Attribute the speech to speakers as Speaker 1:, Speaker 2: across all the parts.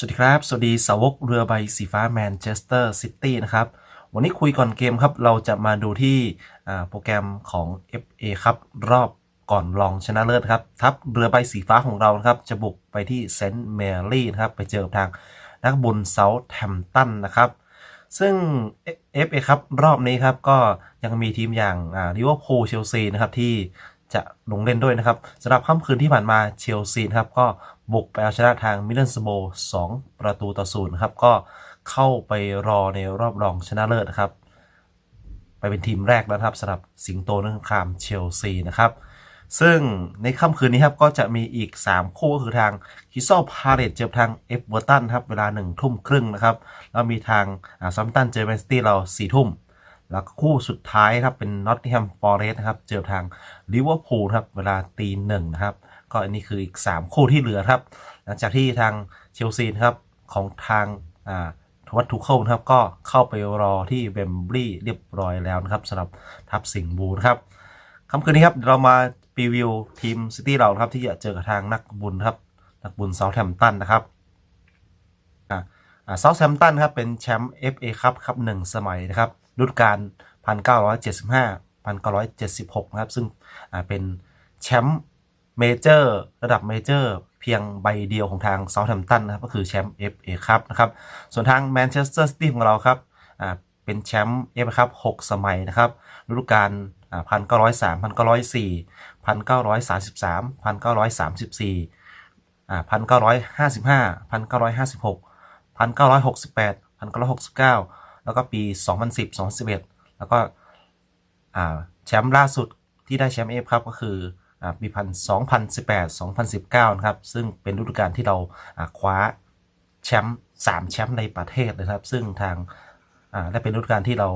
Speaker 1: สวัสดีครับ สวัสดีสาวกเรือใบสีฟ้าแมนเชสเตอร์ซิตี้นะครับ วันนี้คุยก่อนเกมครับ เราจะมาดูที่โปรแกรมของ FA ครับ รอบก่อนรองชนะเลิศครับ ทัพเรือใบสีฟ้าของเราครับ จะบุกไปที่เซนต์แมรี่นะครับ ไปเจอกับทางนักบุญเซาท์แฮมป์ตันนะครับ ซึ่ง FA ครับรอบนี้ครับก็ยังมีทีมอย่างลิเวอร์พูลเชลซีนะครับที่ จะลงเล่นด้วยนะครับสำหรับค่ำคืนที่ผ่านมาเชลซีนะครับก็บุกไปเอาชนะทางมิลเลนสโบ2ประตูต่อศูนย์ครับก็เข้าไปรอในรอบรองชนะเลิศนะครับ ไปเป็นทีมแรกแล้วนะครับสำหรับสิงโตนักคามเชลซีนะครับซึ่งในค่ำคืนนี้ครับก็จะมีอีก 3 คู่ก็คือทางคิซอพาเรตเจอทางเอฟเวอร์ตันครับเวลา1ทุ่มครึ่งนะครับแล้วมีทางซัมตันเจอแมนซิตี้เรา4ทุ่ม แล้วก็คู่สุดท้ายครับเป็นนอตติงแฮมฟอร์เรสต์นะครับเจอทางลิเวอร์พูลครับเวลาตีหนึ่งนะครับ ก็อันนี้คืออีก 3 คู่ที่เหลือครับ หลังจากที่ทางเชลซีครับของทางอ่าทวัตทุเข้านะครับก็เข้าไปรอที่เวมบลีย์เรียบร้อยแล้วนะครับสำหรับทัพสิงห์บูนะครับค่ำคืนนี้ครับเรามารีวิวทีมซิตี้เราครับที่จะเจอกับทางนักบุญครับนักบุญเซาท์แฮมตันนะครับเซาท์แฮมตันครับเป็นแชมป์ FA ครับครับหนึ่งสมัยนะครับ ฤดูกาล1975 1976 นะครับ ซึ่งเป็นแชมป์เมเจอร์ระดับเมเจอร์เพียงใบเดียวของทางเซาท์แฮมป์ตันนะครับ ก็คือแชมป์ FA ครับนะครับ ส่วนทางแมนเชสเตอร์ซิตี้ของเราครับเป็นแชมป์ FA ครับ6สมัยนะครับฤดูกาล1903 1904 1933 1934อ่า1955 1956 1968 1969แแล้วก็ปี 2010 2011 แล้วก็แชมป์ล่าสุดที่ได้แชมป์เอฟครับก็คืออ่าปีพัน2018 2019นะครับ ซึ่งเป็นฤดูกาลที่เราคว้าแชมป์3แชมป์ในประเทศนะครับ ซึ่งทางและเป็นฤดูกาลที่เรา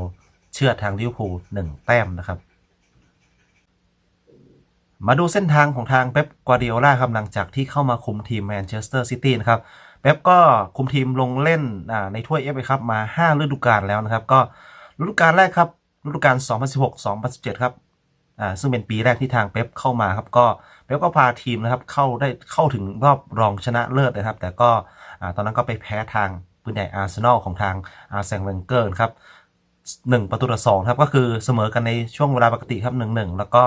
Speaker 1: เชื่อทางลิเวอร์พูล1แต้มนะครับ มาดูเส้นทางของทางเป๊ป กวาร์ดิโอลาครับหลังจากที่เข้ามาคุมทีมแมนเชสเตอร์ซิตี้นะครับ เป๊ปก็คุมทีมลงเล่นในถ้วยเอฟเอครับมา 5 ฤดูกาลแล้วนะครับ ก็ฤดูกาลแรกครับฤดูกาล 2016-2017 ครับซึ่งเป็นปีแรกที่ทางเป๊ปเข้ามาครับก็เป๊ปก็พาทีมนะครับเข้าได้เข้าถึงรอบรองชนะเลิศนะครับ แต่ก็ตอนนั้นก็ไปแพ้ทางปืนใหญ่อาร์เซนอลของทางอาร์เซนเวนเกอร์ครับหนึ่งประตูต่อสองครับก็คือเสมอกันในช่วงเวลาปกติครับหนึ่งหนึ่งแล้วก็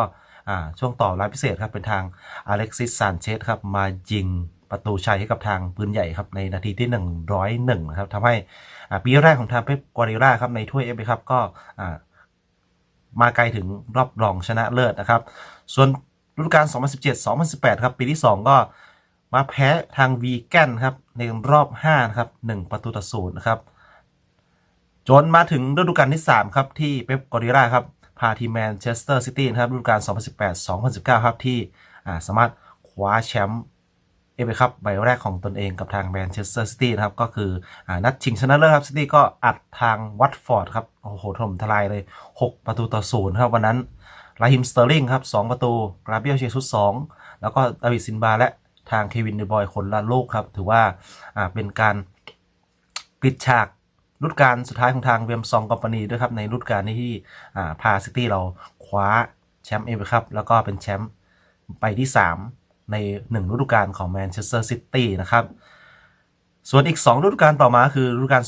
Speaker 1: ช่วงต่อรายพิเศษครับเป็นทางอเล็กซิสซานเชสครับมายิง ประตูชัยให้กับทางปืนใหญ่ครับในนาทีที่ 101นะครับทำให้ปีแรกของทางเป๊ปกวร์ดิโอลาครับในถ้วยเอฟเอครับก็มาไกลถึงรอบรองชนะเลิศนะครับ ส่วนฤดูกาล 2017-2018 ครับ ปีที่ 2 ก็มาแพ้ทางวีแกนครับ ในรอบ5นะครับ1ประตูต่อศูนย์นะครับ จนมาถึงฤดูกาลที่ 3 ครับที่เป๊ปกวาร์ดิโอลาครับ พาทีมแมนเชสเตอร์ซิตี้นะครับฤดูกาล 2018-2019 ครับ ที่สามารถคว้าแชมป์ เอฟเอคัพใบแรกของตนเองกับทางแมนเชสเตอร์ซิตี้นะครับ ก็คืออนัดชิงชนะเลิศครับซิตี้ก็อัดทางวัตฟอร์ดครับ โอ้โหถล่มทลายเลย 6 ประตูต่อศูนย์ครับ วันนั้นลาฮิมสเตอร์ลิงครับ 2 ประตูกราเบียลเชซุส2แล้วก็ดาวิดซินบาและทางเควินเดบอยคนละลูกครับ ถือว่าเป็นการปิดฉากรุ่นการสุดท้ายของทางเวมซองคอมพานีด้วยครับ ในรุ่นการนี้ที่พาซิตี้เราคว้าแชมป์เอฟเอคัพแล้วก็เป็นแชมป์ไปที่ 3 ใน 1 ฤดูกาลของแมนเชสเตอร์ซิตี้นะครับ ส่วนอีก 2 ฤดูกาลต่อมาคือฤดูกาล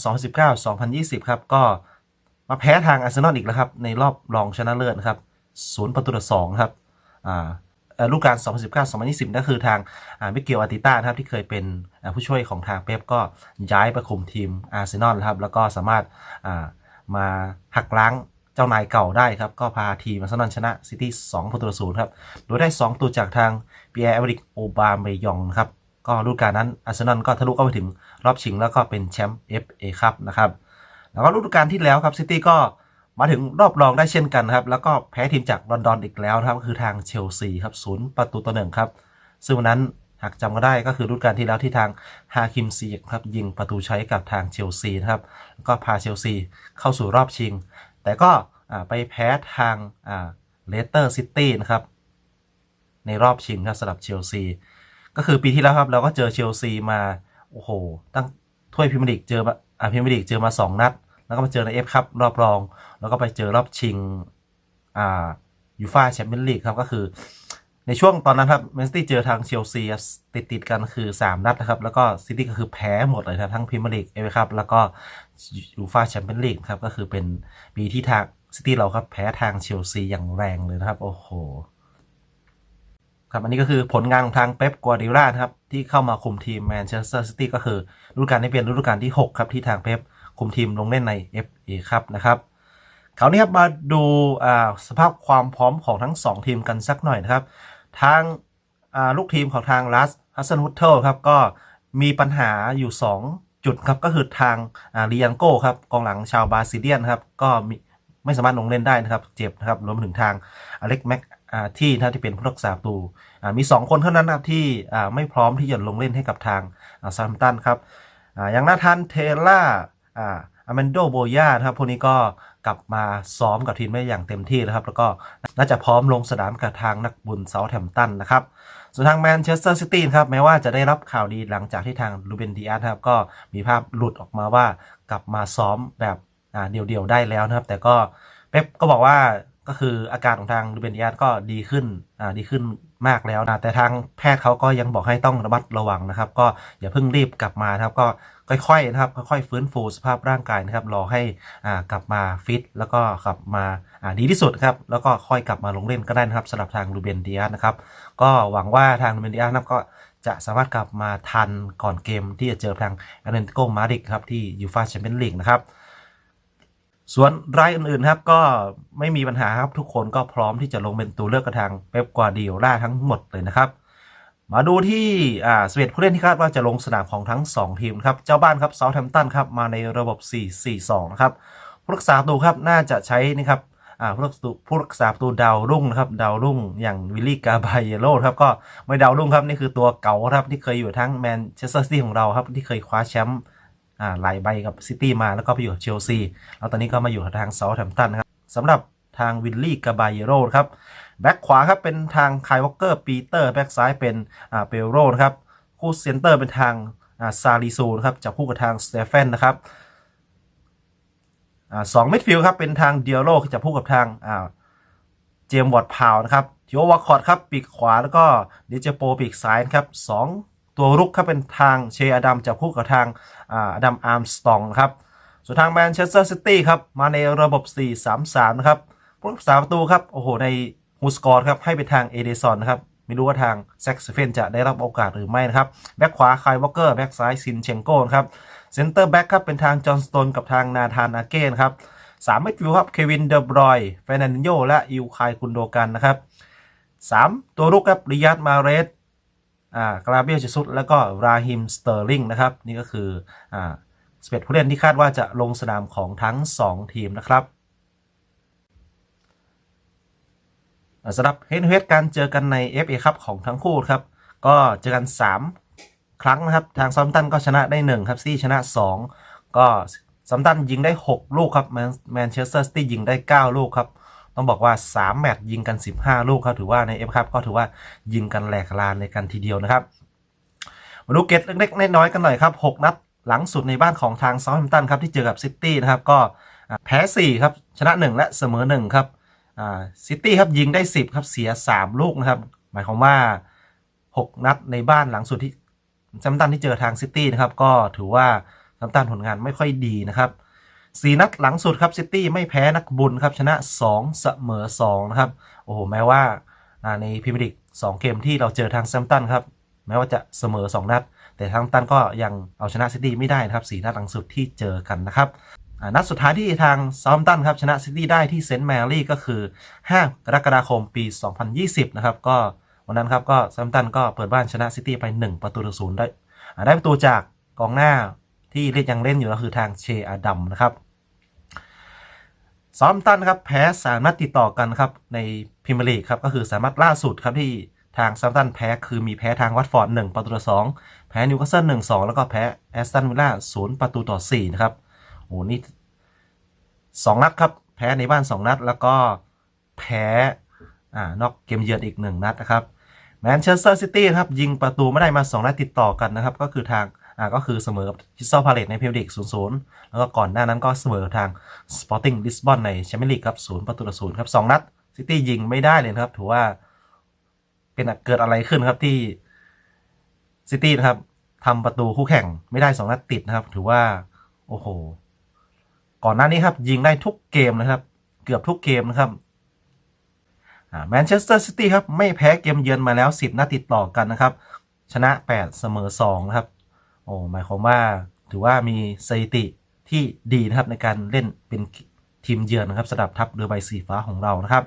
Speaker 1: 2019-2020 ครับ ก็มาแพ้ทางอาร์เซนอลอีกแล้วครับ ในรอบรองชนะเลิศครับศูนย์ประตูต่อสองครับอ่าฤดูกาล 2019-2020ก็คือทางมิเกลอาติต้านะครับที่เคยเป็นผู้ช่วยของทางเป๊ปก็ย้ายไปคุมทีมอาร์เซนอลครับแล้วก็สามารถมาหักล้าง เจ้านายเก่าได้ครับ ก็พาทีมอาร์เซนอลชนะซิตี้2ประตูศูนย์ครับ โดยได้ 2 ตัวจากทางเปียร์เอเวริกโอบาเมยองครับ ก็ฤดูกาลนั้นอาร์เซนอลก็ทะลุเข้าไปถึงรอบชิงแล้วก็เป็นแชมป์ FA ครับนะครับ แล้วก็ฤดูกาลที่แล้วครับซิตี้ก็มาถึงรอบรองได้เช่นกันครับ แล้วก็แพ้ทีมจากลอนดอนอีกแล้วครับก็คือทางเชลซีครับศูนย์ประตูต่อหนึ่งครับ ซึ่งวันนั้นหากจำก็ได้ก็คือฤดูกาลที่แล้วที่ทางฮาคิมซีครับยิงประตูใช้กับทางเชลซีนะครับแล้วก็พาเชลซีเข้าสู่รอบชิง แต่ก็ไปแพ้ทางเลสเตอร์ซิตี้นะครับ ในรอบชิงครับสำหรับเชลซี ก็คือปีที่แล้วครับเราก็เจอเชลซีมา โอ้โห ตั้งถ้วยพิมพ์ลีกเจอมาพิมพ์ลีกเจอมา 2 นัด แล้วก็มาเจอในเอฟครับรอบรอง แล้วก็ไปเจอรอบชิงอ่ายูฟ่าแชมเปี้ยนลีกครับก็คือ ในช่วงตอนนั้นครับแมนซิตี้เจอทางเชลซีติดติดกันคือ 3 นัดนะครับ แล้วก็ซิตี้ก็คือแพ้หมดเลยนะทั้งพรีเมียร์ลีกเอฟครับแล้วก็ยูฟาแชมเปี้ยนลีกครับก็คือเป็นปีที่ทางซิตี้เราครับแพ้ทางเชลซีอย่างแรงเลยนะครับ โอ้โหครับอันนี้ก็คือผลงานของทางเป๊ปกัวดิโอลาครับ ที่เข้ามาคุมทีมแมนเชสเตอร์ซิตี้ก็คือฤดูกาลนี้เป็นฤดูกาลที่ 6 ครับที่ทางเป๊ปคุมทีมลงเล่นใน FA ครับนะครับคราวนี้ครับมาดูสภาพความพร้อมของทั้ง 2 ทีมกันสักหน่อยนะครับ ทางลูกทีมของทางลัสฮัสซันฮุตเทลครับก็มีปัญหาอยู่ 2 จุดครับ ก็คือทางลียันโก้ครับกองหลังชาวบราซิเลียนครับ ก็มีไม่สามารถลงเล่นได้นะครับ เจ็บนะครับ รวมถึงทางอเล็กแม็กที่นะที่เป็นผู้รักษาประตูมี 2 คนเท่านั้นนะครับที่ไม่พร้อมที่จะลงเล่นให้กับทางซาร์ตันครับอ่าอย่างนาธานเทล่า อแมนโดโบยาครับพวกนี้ก็กลับมาซ้อมกับทีมได้อย่างเต็มที่นะครับ แล้วก็น่าจะพร้อมลงสนามกับทางนักบุญเซาท์แฮมตันนะครับ ส่วนทางแมนเชสเตอร์ซิตี้ครับแม้ว่าจะได้รับข่าวดีหลังจากที่ทางลูเบนดิอาสครับก็มีภาพหลุดออกมาว่ากลับมาซ้อมแบบเดี่ยวๆได้แล้วนะครับ แต่ก็เป๊ปก็บอกว่าก็คืออาการของทางลูเบนดิอาสก็ดีขึ้นดีขึ้นมากแล้วนะแต่ทางแพทย์เขาก็ยังบอกให้ต้องระมัดระวังนะครับ ก็อย่าเพิ่งรีบกลับมาครับก็ ค่อยๆนะครับค่อยๆฟื้นฟูสภาพร่างกายนะครับรอให้อ่ากลับมาฟิตแล้วก็กลับมาดีที่สุดครับแล้วก็ค่อยกลับมาลงเล่นก็ได้นะครับสำหรับทางลูเบนดิอาสนะครับก็หวังว่าทางลูเบนดิอาสนะครับก็จะสามารถกลับมาทันก่อนเกมที่จะเจอทางแอตเลติโกมาดริดครับที่ยูฟาแชมเปี้ยนลีกนะครับส่วนรายอื่นๆครับก็ไม่มีปัญหาครับทุกคนก็พร้อมที่จะลงเป็นตัวเลือกกับทางเป๊ปกวาดิโอลาทั้งหมดเลยนะครับ มาดูที่อ่าสเปผู้เล่นที่คาดว่าจะลงสนามของทั้ง 2 ทีมครับ เจ้าบ้านครับเซาท์แฮมป์ตันครับมาในระบบ 4-4-2 นะครับผู้รักษาประตูครับน่าจะใช้นะครับอ่าผู้รักษาประตูผู้รักษาประตูดาวรุ่งนะครับดาวรุ่งอย่างวิลลี่กาบายเยโร่ครับก็ไม่ดาวรุ่งครับนี่คือตัวเก่าครับที่เคยอยู่ทั้งแมนเชสเตอร์ซิตี้ของเราครับที่เคยคว้าแชมป์อ่าหลายใบกับซิตี้มาแล้วก็ไปอยู่กับเชลซีแล้วตอนนี้ก็มาอยู่ทางเซาท์แฮมป์ตันนะครับสำหรับทางวิลลี่กาบายเยโร่ครับ แบ็คขวาครับเป็นทางไคลวอลเกอร์ปีเตอร์แบ็คซ้ายเป็นอ่าเปโรนะครับคู่เซนเตอร์เป็นทางอ่าซาลิซูนะครับจับคู่กับทางสเตเฟนนะครับอ่าสองมิดฟิลด์ครับเป็นทางเดียโลจะพูดกับทางอ่าเจมส์วอร์ดพาวนะครับโยวอคอร์ดครับปีกขวาแล้วก็เดเจโปปีกซ้ายครับสองตัวรุกครับเป็นทางเชอดัมจะพูดกับทางอ่าอดัมอาร์มสตองครับส่วนทางแมนเชสเตอร์ซิตี้ครับมาในระบบ 4-3-3 นะครับผู้รักษาประตูครับโอ้โหใน ฮูสกอร์ครับให้ไปทางเอเดซอนนะครับไม่รู้ว่าทางแซ็กซ์เฟนจะได้รับโอกาสหรือไม่นะครับแบ็คขวาคายวอลเกอร์แบ็คซ้ายซินเชงโก้ครับเซนเตอร์แบ็กครับเป็นทางจอห์นสโตนกับทางนาธานอาเก้นครับสามมิดฟิลด์ครับเควินเดอบรอยเฟรนันโยและอิวคายกุนโดกันนะครับสามตัวรุกครับริยัตมาเรสอ่ากราเบียลเจสุสแล้วก็ราฮิมสเตอร์ลิงนะครับนี่ก็คืออ่าสเปดผู้เล่นที่คาดว่าจะลงสนามของทั้ง 2 ทีมนะครับอ่า สำหรับเฮดเฮดการเจอกันใน FA ครับของทั้งคู่ครับ ก็เจอกัน 3 ครั้งนะครับ ทางซอมตันก็ชนะได้ 1 ครับซี่ชนะ 2 ก็ซอมตันยิงได้ 6 ลูกครับแมนเชสเตอร์ซิตี้ยิงได้ 9 ลูกครับต้องบอกว่า 3 แมตช์ยิงกัน 15 ลูกครับถือว่าใน F ครับก็ถือว่ายิงกันแหลกลานในกันทีเดียวนะครับ มาดูเกตเล็กๆน้อยๆกันหน่อยครับ 6 นัดหลังสุดในบ้านของทางซาท์แฮมป์ตันครับที่เจอกับซิตี้นะครับก็แพ้ 4 ครับ ชนะ 1 และเสมอ 1 ครับ ซิตี้ครับยิงได้ 10 ครับเสีย 3 ลูกนะครับ หมายความว่า 6 นัดในบ้านหลังสุดที่ซัมตันที่เจอทางซิตี้นะครับ ก็ถือว่าซัมตันผลงานไม่ค่อยดีนะครับ 4 นัดหลังสุดครับซิตี้ไม่แพ้นักบุญครับ ชนะ 2 เสมอ 2 นะครับ โอ้โห แม้ว่าในพรีเมียร์ลีก2เกมที่เราเจอทางซัมตันครับ แม้ว่าจะเสมอ 2 นัด แต่ทางตันก็ยังเอาชนะซิตี้ไม่ได้นะครับ 4 นัดหลังสุดที่เจอกันนะครับ นัดสุดท้ายที่ทางซา m มตันครับชนะซิตี้ได้ที่เซนต์แมรี่ก็คือ 5 กรกฎาคมปี 2020 นะครับ ก็วันนั้นครับก็ซา m มตันก็เปิดบ้านชนะซิตี้ไป 1 ประตูต่อศูนย์ได้ได้ประตูจากกองหน้าที่เล่นยังเล่นอยู่ก็คือทางเชอาดัมนะครับซอมตันครับแพ้สามนัดติดต่อกันครับในพรีเมียร์ลีกครับก็คือสามนัดล่าสุดครับที่ทางซอมตันแพ้คือมีแพ้ทางวัตฟอร์ดหนึ่งประตูต่อสองแพ้นิวคาสเซิลหนึ่งสองแล้วก็แพ้แอสตันวิลล่าศูนย์ประตูต่อสี่นะครับ โอ้นี่สองนัดครับ แพ้ในบ้านสองนัด แล้วก็แพ้อ่านอกเกมเยือนอีกหนึ่งนัดนะครับแมนเชสเตอร์ซิตี้ครับยิงประตูไม่ได้มาสองนัดติดต่อกันนะครับ ก็คือทางอ่าก็คือเสมอกับคิสซอพาเลตในพรีเมียร์ลีก0-0 แล้วก็ก่อนหน้านั้นก็เสมอทาง Sporting Lisbon ในแชมเปี้ยนลีกครับ0ประตูต่อ0ครับ2นัดซิตี้ยิงไม่ได้เลยครับ ถือว่าเป็นเกิดอะไรขึ้นครับที่ซิตี้นะครับทำประตูคู่แข่งไม่ได้สองนัดติดนะครับ ถือว่า โอ้โห ก่อนหน้านี้ครับยิงได้ทุกเกมนะครับ เกือบทุกเกมนะครับแมนเชสเตอร์ซิตี้ครับไม่แพ้เกมเยือนมาแล้ว 10นัดติดต่อกันนะครับ ชนะ 8 เสมอ2นะครับโอ้หมายความว่าถือว่ามีสถิติที่ดีนะครับในการเล่นเป็นทีมเยือนนะครับสำหรับทัพเรือใบสีฟ้าของเรานะครับ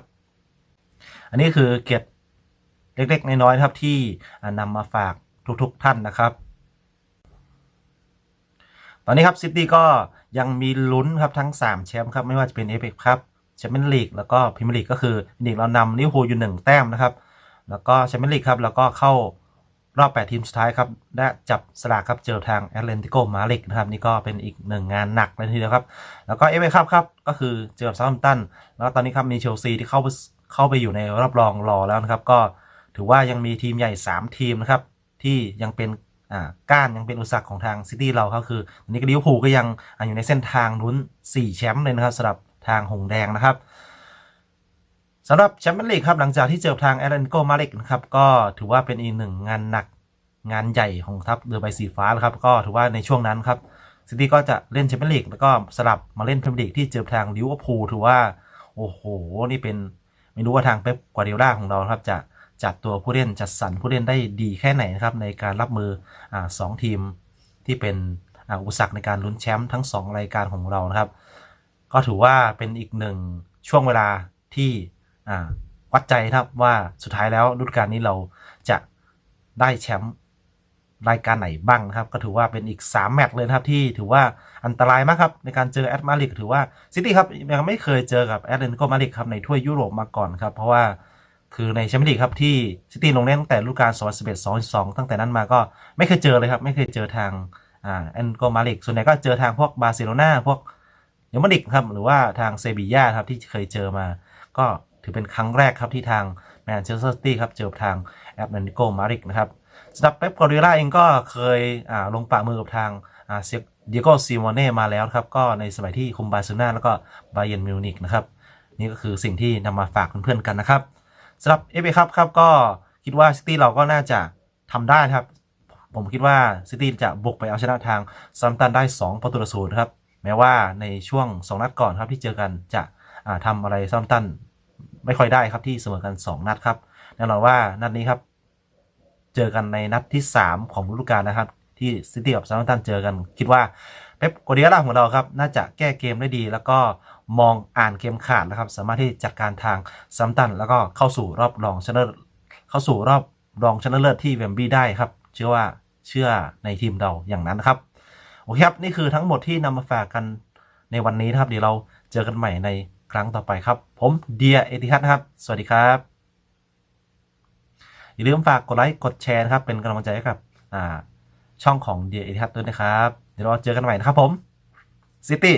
Speaker 1: อันนี้คือเกตเล็กๆ น้อยๆครับที่นำมาฝากทุกๆท่านนะครับ ตอนนี้ครับซิตี้ก็ยังมีลุ้นครับทั้ง 3 แชมป์ครับ ไม่ว่าจะเป็นเอฟเอครับแชมเปี้ยนลีกแล้วก็พรีเมียร์ลีกก็คือลีกเรานำลิเวอร์พูลอยู่ 1 แต้มนะครับ แล้วก็แชมเปี้ยนลีกครับแล้วก็เข้ารอบ 8 ทีมสุดท้ายครับและจับสลากครับเจอทางแอตเลนติโกมาริกนะครับนี่ก็เป็นอีกหนึ่งงานหนักเลยทีเดียวครับ แล้วก็เอฟเอครับครับก็คือเจอกับซาท์แฮมป์ตันแล้วตอนนี้ครับมีเชลซีที่เข้าเข้าไปอยู่ในรอบรองรอแล้วนะครับก็ถือว่ายังมีทีมใหญ่ 3 ทีมนะครับที่ยังเป็น ก้านยังเป็นอุปสรรคของทางซิตี้เราครับคือตอนนี้ก็ลิเวอร์พูลก็ยังอยู่ในเส้นทางลุ้น 4 แชมป์เลยนะครับสำหรับทางหงแดงนะครับสำหรับแชมเปี้ยนลีกครับหลังจากที่เจอทางแอตเลนโกมาริกนะครับก็ถือว่าเป็นอีกหนึ่งงานหนักงานใหญ่ของทัพเรือใบสีฟ้าครับก็ถือว่าในช่วงนั้นครับซิตี้ก็จะเล่นแชมเปี้ยนลีกแล้วก็สลับมาเล่นพรีเมียร์ลีกที่เจอทางลิเวอร์พูลถือว่า โอ้โห นี่เป็นไม่รู้ว่าทางเป๊ปกวาร์ดิโอลาของเราครับจะ จัดตัวผู้เล่นจัดสรรผู้เล่นได้ดีแค่ไหนนะครับในการรับมืออสองทีมที่เป็นอ,อุปสรรคในการลุ้นแชมป์ทั้ง 2 รายการของเรานะครับ ก็ถือว่าเป็นอีกหนึ่งช่วงเวลาที่วัดใจครับว่าสุดท้ายแล้วฤดูกาลนี้เราจะได้แชมป์รายการไหนบ้างนะครับ ก็ถือว่าเป็นอีก 3 แมตช์เลยครับที่ถือว่าอันตรายมากครับ ในการเจอแอตมาริกถือว่าซิตี้ครับยังไม่เคยเจอกับแอตเลนโกมาริกครับในถ้วยยุโรปมาก่อนครับ เพราะว่า คือในแชมเปี้ยนลีกครับที่ซิตี้ลงเล่นตั้งแต่ฤดูกาล2011 2012 ตั้งแต่นั้นมาก็ไม่เคยเจอเลยครับ ไม่เคยเจอทางอ่าแอนโกมาริกส่วนใหญ่ก็เจอทางพวกบาร์เซโลนาพวกเยอรมนิกครับหรือว่าทางเซบีย่าครับที่เคยเจอมา ก็ถือเป็นครั้งแรกครับที่ทางแมนเชสเตอร์ซิตี้ครับเจอทางแอตเลนติโกมาริกนะครับสำหรับเป๊ปกอร์ดิโอลาเองก็เคยลงปะมือกับทางเซเดียโกซิโมเน่มาแล้วครับ ก็ในสมัยที่คุมบาร์เซโลนาแล้วก็บาเยนมิวนิกนะครับ นี่ก็คือสิ่งที่นำมาฝากเพื่อนๆกันนะครับ สำหรับเอฟเอครับครับก็คิดว่าซิตี้เราก็น่าจะทำได้ครับ ผมคิดว่าซิตี้จะบุกไปเอาชนะทางซัมตันได้ 2 ประตูต่อศูนย์ครับ แม้ว่าในช่วง 2 นัดก่อนครับที่เจอกันจะอ่าทำอะไรซัมตันไม่ค่อยได้ครับที่เสมอกัน 2 นัดครับแน่นอนว่านัดนี้ครับ เจอกันในนัดที่ 3 ของฤดูกาลนะครับ ที่ซิตี้กับซัมตันเจอกัน คิดว่าเป๊ปโกเดียล่าของเราครับ น่าจะแก้เกมได้ดี แล้วก็ มองอ่านเกมขาดนะครับ สามารถที่จัดการทางซัมตัน แล้วก็เข้าสู่รอบรองชนะเลิศเข้าสู่รอบรองชนะเลิศที่เวมบลีได้ครับ เชื่อว่าเชื่อในทีมเราอย่างนั้นครับโอเคครับ นี่คือทั้งหมดที่นำมาฝากกันในวันนี้นะครับ เดี๋ยวเราเจอกันใหม่ในครั้งต่อไปครับ ผมเดียเอติคัตครับ สวัสดีครับ อย่าลืมฝากกดไลค์กดแชร์นะครับ เป็นกำลังใจให้กับอ่าช่องของเดียเอติคัตด้วยนะครับ เดี๋ยวเราเจอกันใหม่นะครับผมซิตี้